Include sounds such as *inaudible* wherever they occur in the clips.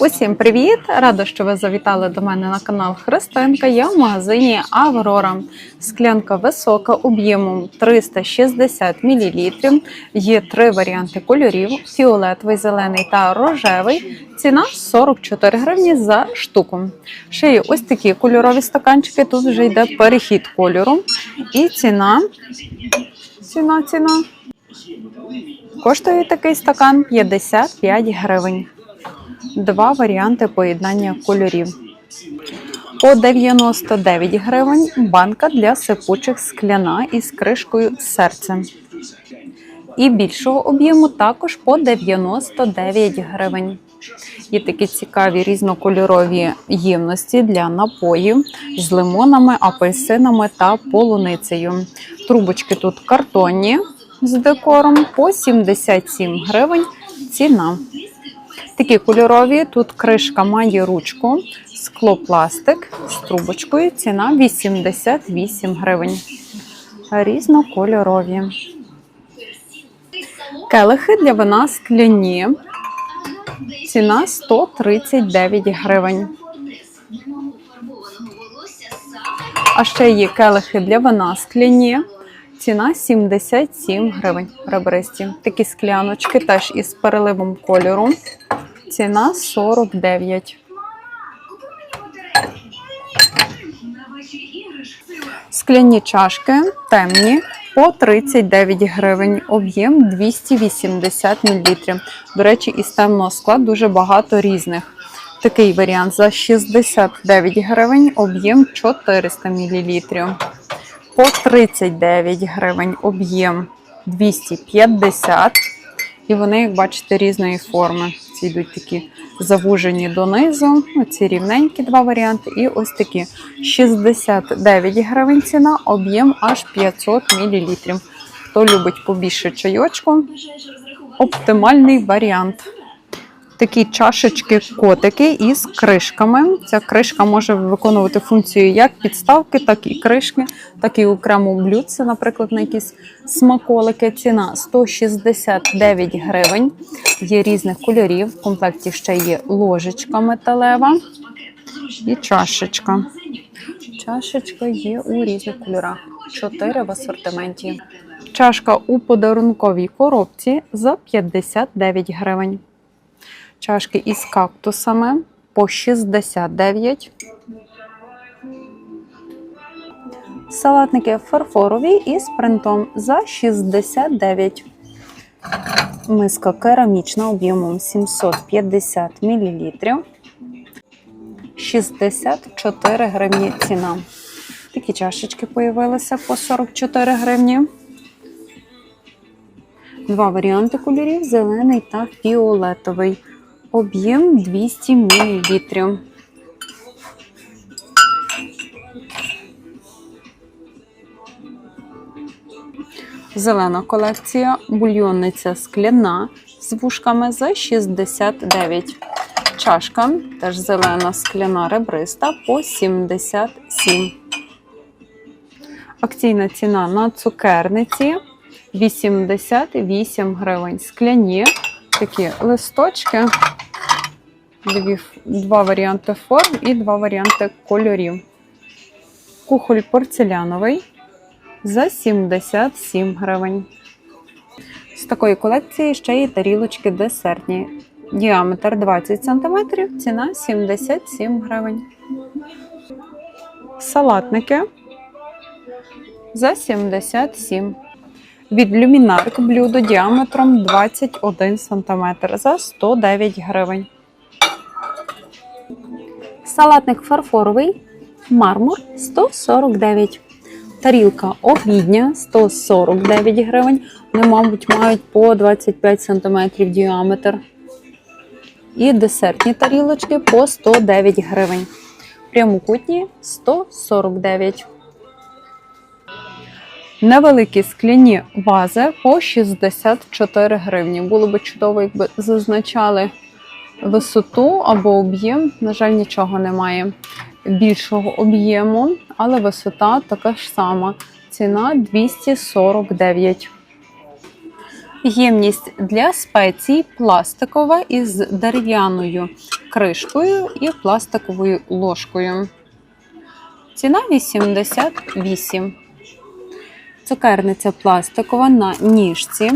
Усім привіт! Рада, що ви завітали до мене на канал Христинка. Я в магазині Аврора. Склянка висока об'ємом 360 мл. Є три варіанти кольорів: фіолетовий, зелений та рожевий. Ціна 44 гривні за штуку. Ще є ось такі кольорові стаканчики. Тут вже йде перехід кольору. І ціна. Ціна, ціна. Коштує такий стакан 55 гривень. Два варіанти поєднання кольорів. По 99 гривень банка для сипучих скляна із кришкою серце. І більшого об'єму також по 99 гривень. Є такі цікаві різнокольорові ємності для напоїв з лимонами, апельсинами та полуницею. Трубочки тут картонні з декором по 77 гривень ціна. Такі кольорові, тут кришка має ручку, склопластик з трубочкою, ціна 88 гривень. Різнокольорові. Келихи для вина скляні. Ціна 139 гривень. А ще є келихи для вина скляні. Ціна 77 гривень ребристі. Такі скляночки теж із переливом кольору. Ціна 49. Скляні чашки темні по 39 гривень, об'єм 280 мл. До речі, із темного скла дуже багато різних. Такий варіант за 69 гривень, об'єм 400 мл. По 39 гривень, об'єм 250 і вони, як бачите, різної форми. Ці йдуть такі завужені донизу, оці рівненькі два варіанти. І ось такі 69 гривень ціна, об'єм аж 500 мл. Хто любить побільше чайочку, оптимальний варіант. Такі чашечки котики із кришками. Ця кришка може виконувати функцію як підставки, так і кришки, так і окремо блюдце, наприклад, на якісь смаколики. Ціна 169 гривень. Є різних кольорів. В комплекті ще є ложечка металева і чашечка. Чашечка є у різних кольорах. Чотири в асортименті. Чашка у подарунковій коробці за 59 гривень. Чашки із кактусами по 69. Салатники фарфорові із принтом за 69. Миска керамічна об'ємом 750 мл. 64 гривні ціна. Такі чашечки появилися по 44 гривні. Два варіанти кольорів: зелений та фіолетовий. Об'єм 200 мл. Зелена колекція, бульйонниця скляна з вушками за 69. Чашка, теж зелена скляна ребриста по 77. Акційна ціна на цукерниці 88 гривень. Скляні такі листочки, Дві, два варіанти форм і два варіанти кольорів. Кухоль порцеляновий за 77 гривень. З такої колекції ще є тарілочки десертні. Діаметр 20 см, ціна 77 гривень. Салатники за 77 від люмінарк блюдо діаметром 21 см за 109 гривень. Салатник фарфоровий, мармур 149. Тарілка обідня 149 гривень. Вони, мабуть, мають по 25 см діаметр. І десертні тарілочки по 109 гривень. Прямокутні 149. Невеликі скляні вази по 64 гривні. Було б чудово, якби зазначали висоту або об'єм. На жаль, нічого немає більшого об'єму, але висота така ж сама. Ціна 249. Ємність для спецій пластикова із дерев'яною кришкою і пластиковою ложкою. Ціна 88. Цукерниця пластикова на ніжці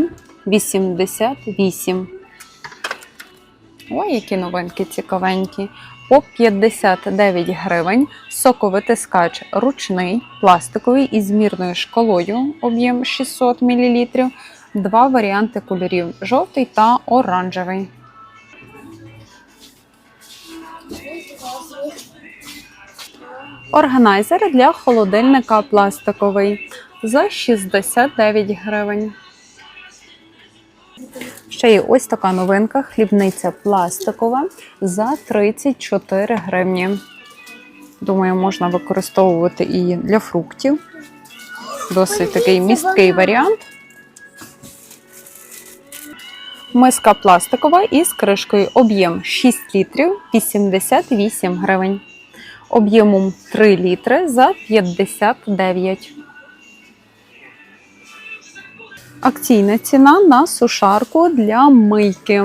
88. Ой, які новинки цікавенькі. По 59 гривень соковитискач ручний, пластиковий із мірною шкалою, об'єм 600 мл. Два варіанти кольорів жовтий та оранжевий. Органайзер для холодильника пластиковий за 69 гривень. Ще є ось така новинка: хлібниця пластикова за 34 гривні. Думаю, можна використовувати і для фруктів. Досить такий місткий варіант. Миска пластикова із кришкою. Об'єм 6 літрів 88 гривень. Об'ємом 3 літри за 59. Акційна ціна на сушарку для мийки.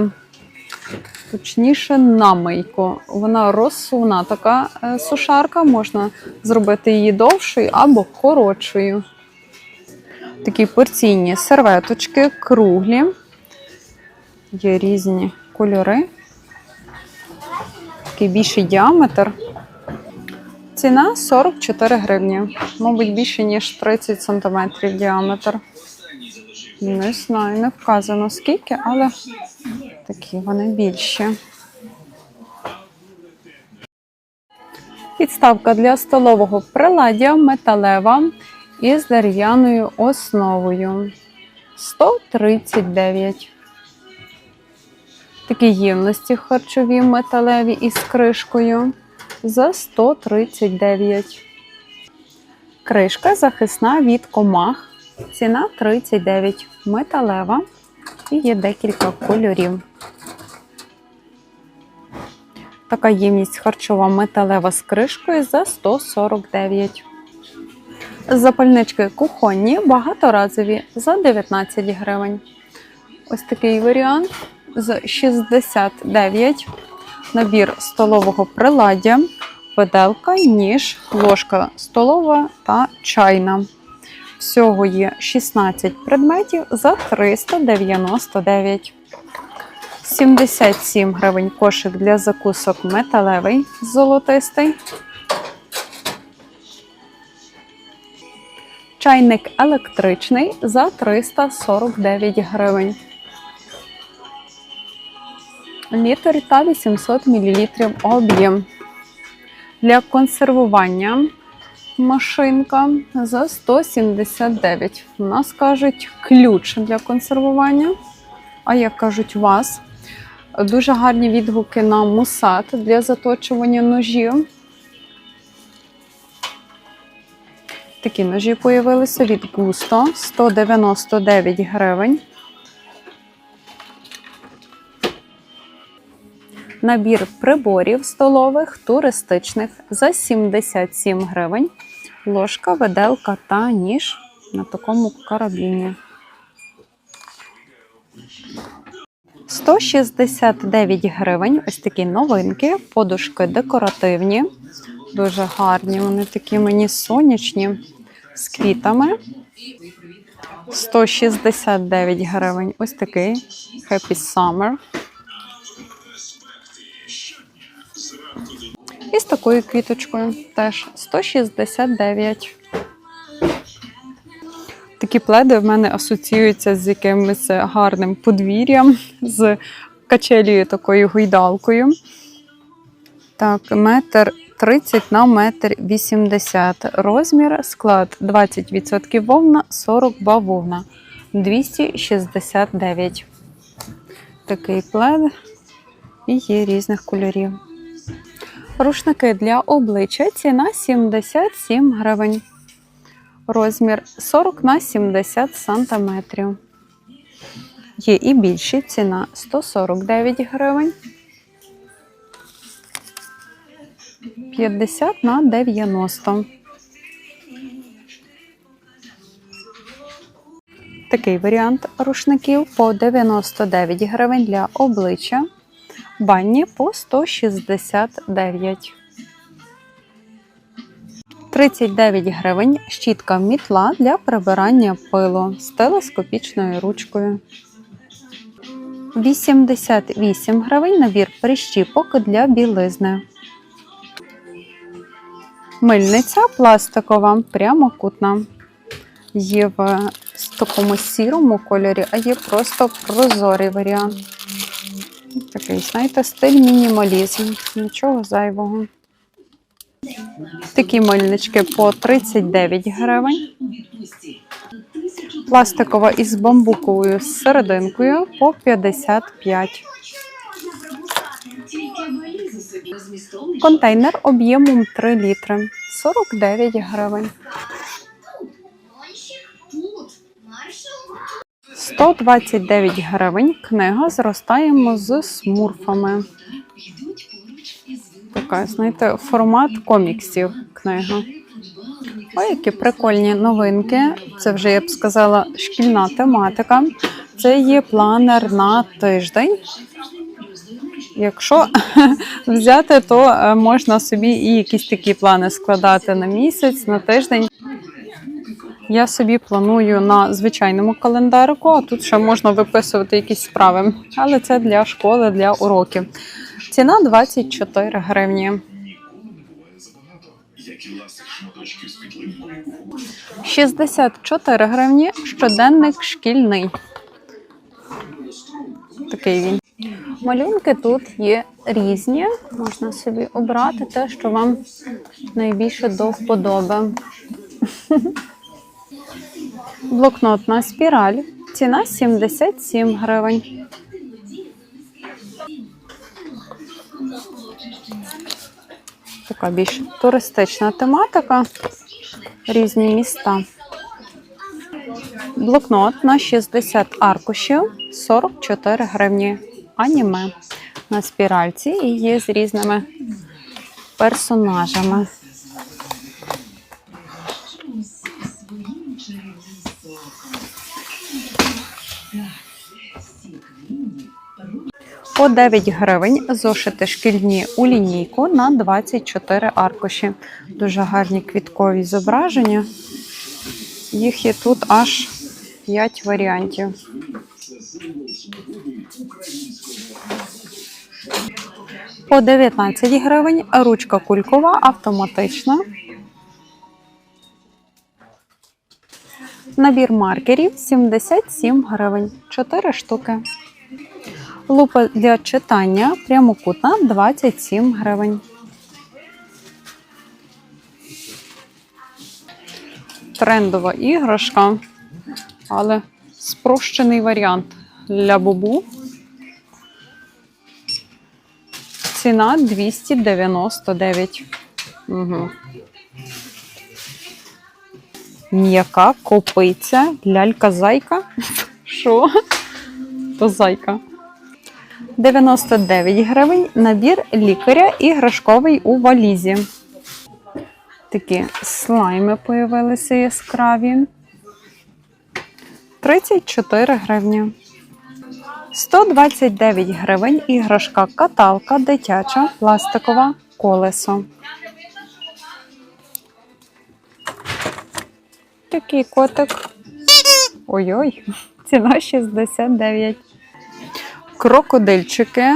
Точніше, на мийку. Вона розсувна така е, сушарка, можна зробити її довшою або коротшою. Такі порційні серветочки, круглі. Є різні кольори. Такий більший діаметр. Ціна 44 гривні. Мабуть, більше, ніж 30 см діаметр. Не знаю, не вказано скільки, але такі вони більші. Підставка для столового приладдя металева із дерев'яною основою 139. Такі ємності харчові металеві із кришкою за 139. Кришка захисна від комах. Ціна 39. Металева. І є декілька кольорів. Така ємність харчова металева з кришкою за 149. Запальнички кухонні, багаторазові за 19 гривень. Ось такий варіант з 69. Набір столового приладдя, виделка, ніж, ложка столова та чайна. Всього є 16 предметів за 399. 77 гривень кошик для закусок металевий золотистий. Чайник електричний за 349 гривень. Літр та 800 мл об'єм. Для консервування машинка за 179. У нас кажуть ключ для консервування. А як кажуть у вас, дуже гарні відгуки на мусат для заточування ножів. Такі ножі появилися від Густо 199 гривень. Набір приборів столових туристичних за 77 гривень. Ложка, виделка та ніж на такому карабіні. 169 гривень. Ось такі новинки, подушки декоративні. Дуже гарні. Вони такі мені сонячні з квітами. 169 гривень. Ось такий Happy Summer. І з такою квіточкою теж 169. Такі пледи в мене асоціюються з якимось гарним подвір'ям, з качелією такою гойдалкою. Так, метр 30 на метр 80. Розмір, склад 20% вовна, 40 бавовна. 269. Такий плед. І є різних кольорів. Рушники для обличчя ціна 77 гривень. Розмір 40 на 70 сантиметрів. Є і більші ціна 149 гривень. 50 на 90. Такий варіант рушників по 99 гривень для обличчя. Банні по 169. 39 гривень щітка мітла для прибирання пилу з телескопічною ручкою. 88 гривень набір прищіпок для білизни. Мильниця пластикова, прямокутна. Є в такому сірому кольорі, а є просто прозорий варіант. Такий, знаєте, стиль мінімалізм, нічого зайвого. Такі мильнички по 39 гривень. Пластикова із бамбуковою серединкою по 55. Контейнер об'ємом 3 літри 49 гривень. 129 гривень. Книга зростаємо з смурфами. Така, знаєте, формат коміксів книга. Ой, які прикольні новинки. Це вже, я б сказала, шкільна тематика. Це є планер на тиждень. Якщо *laughs* взяти, то е, можна собі і якісь такі плани складати на місяць, на тиждень. Я собі планую на звичайному календарику, а тут ще можна виписувати якісь справи. Але це для школи, для уроків. Ціна 24 гривні. 64 гривні щоденник шкільний. Такий він. Малюнки тут є різні. Можна собі обрати те, що вам найбільше до вподоби. Блокнотна спіраль. Ціна 77 гривень. Така більш туристична тематика. Різні міста. Блокнот на 60 аркушів 44 гривні. Аніме на спіральці і є з різними персонажами. По 9 гривень зошити шкільні у лінійку на 24 аркуші. Дуже гарні квіткові зображення. Їх є тут аж 5 варіантів. По 19 гривень ручка кулькова автоматична. Набір маркерів 77 гривень. 4 штуки. Лупа для читання прямокутна 27 гривень. Трендова іграшка, але спрощений варіант для бобу. Ціна 299. Угу. М'яка копиця, лялька-зайка. *laughs* Що? То зайка. 99 гривень набір лікаря іграшковий у валізі. Такі слайми появилися яскраві. 34 гривні. 129 гривень іграшка каталка дитяча пластикова колесо. Такий котик. Ой-ой, ціна 69. Крокодильчики.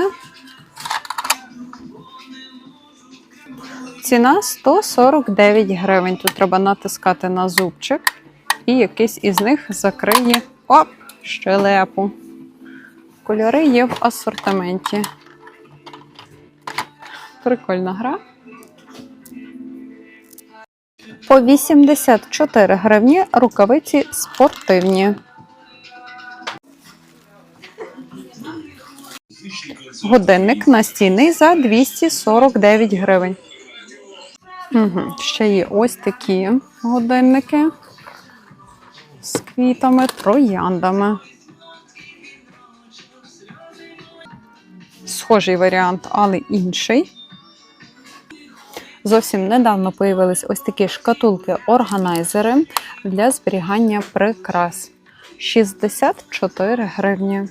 Ціна 149 гривень. Тут треба натискати на зубчик, і якийсь із них закриє оп, щелепу. Кольори є в асортименті. Прикольна гра. По 84 гривні рукавиці спортивні. Годинник настінний за 249 гривень. Угу. Ще є ось такі годинники з квітами, трояндами. Схожий варіант, але інший. Зовсім недавно появились ось такі шкатулки-органайзери для зберігання прикрас. 64 гривні.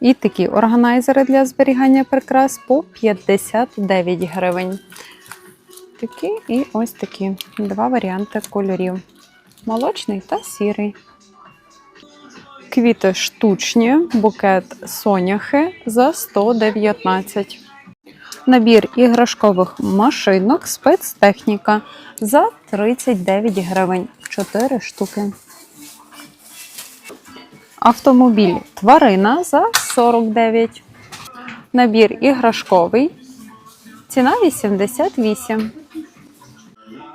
І такі органайзери для зберігання прикрас по 59 гривень. Такі і ось такі два варіанти кольорів: молочний та сірий. Квіти штучні, букет соняхи за 119. Набір іграшкових машинок спецтехніка за 39 гривень. 4 штуки. Автомобіль тварина за 49. Набір іграшковий. Ціна 88.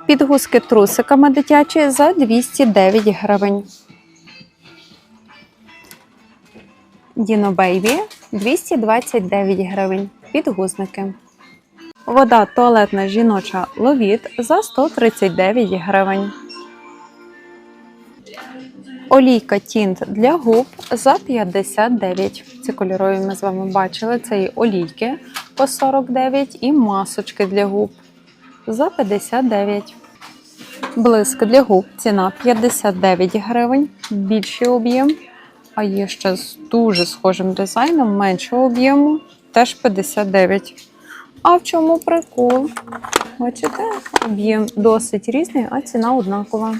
Підгузки трусиками дитячі за 209 гривень. Діно Бейбі 229 гривень. Підгузники. Вода туалетна жіноча ловіт за 139 гривень. Олійка тінт для губ за 59. Ці кольорові ми з вами бачили. Це і олійки по 49 і масочки для губ за 59. Блиск для губ ціна 59 гривень, більший об'єм. А є ще з дуже схожим дизайном, меншого об'єму, теж 59. А в чому прикол? Бачите, об'єм досить різний, а ціна однакова.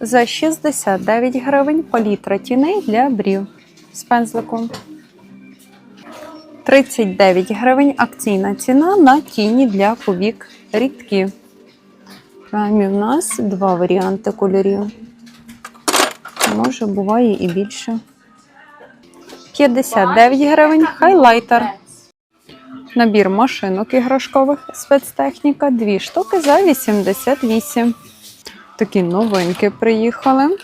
За 69 гривень палітра тіней для брів з пензликом. 39 гривень акційна ціна на тіні для повік рідкі. Прямі в нас два варіанти кольорів. Може, буває і більше. 59 гривень хайлайтер. Набір машинок іграшкових спецтехніка. Дві штуки за 88. Такі новинки приїхали.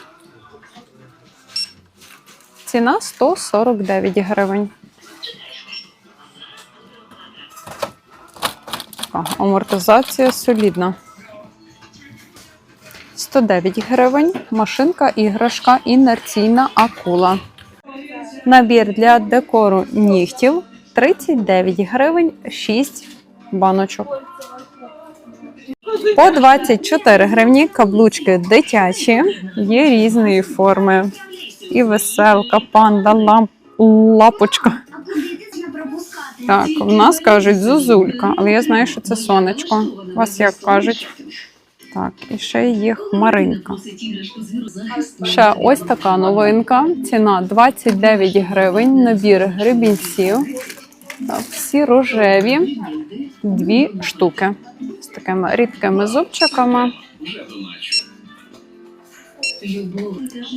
Ціна 149 гривень. Амортизація солідна. 109 гривень. Машинка іграшка інерційна акула. Набір для декору нігтів 39 гривень 6 баночок. По 24 гривні каблучки дитячі, є різної форми. І веселка, панда, лап, лапочка. Так, в нас кажуть зозулька, але я знаю, що це сонечко. У Вас як кажуть? Так, і ще є хмаринка. Ще ось така новинка. Ціна 29 гривень. Набір гребінців. Так, всі рожеві, дві штуки такими рідкими зубчиками.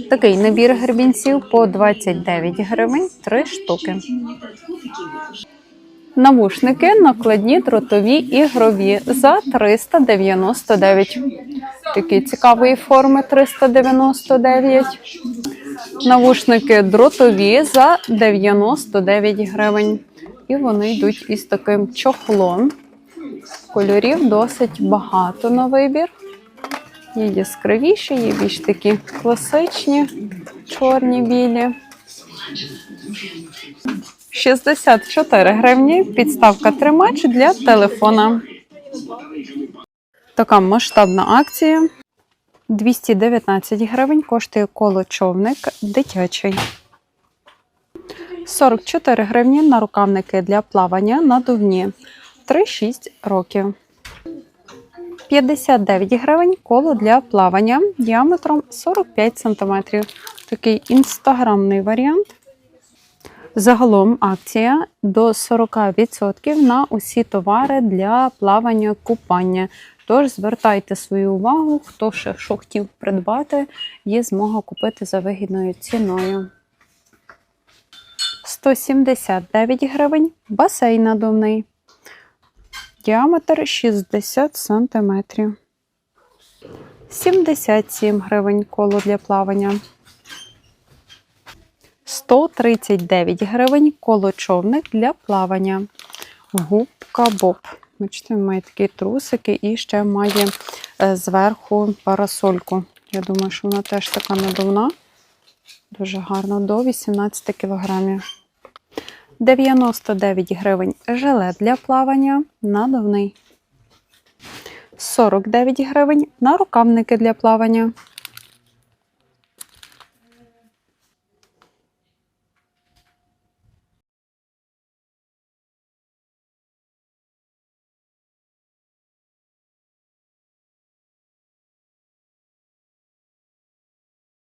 Такий набір гребінців по 29 гривень, три штуки. Навушники накладні дротові ігрові за 399. Такі цікавої форми 399. Навушники дротові за 99 гривень. І вони йдуть із таким чохлом. Кольорів досить багато на вибір. Є яскравіші, є більш такі класичні, чорні, білі. 64 гривні. Підставка тримач для телефона. Така масштабна акція. 219 гривень коштує коло човник дитячий. 44 гривні на рукавники для плавання надувні 3-6 років. 59 гривень коло для плавання діаметром 45 см. Такий інстаграмний варіант. Загалом акція до 40% на усі товари для плавання купання. Тож звертайте свою увагу, хто ще що хотів придбати, є змога купити за вигідною ціною. 179 гривень басейн надувний. Діаметр 60 см. 77 гривень коло для плавання. 139 гривень коло човник для плавання. Губка Боб. Бачите, він має такі трусики і ще має е, зверху парасольку. Я думаю, що вона теж така надувна. Дуже гарно, до 18 кг. 99 гривень жилет для плавання надувний. 49 гривень на рукавники для плавання.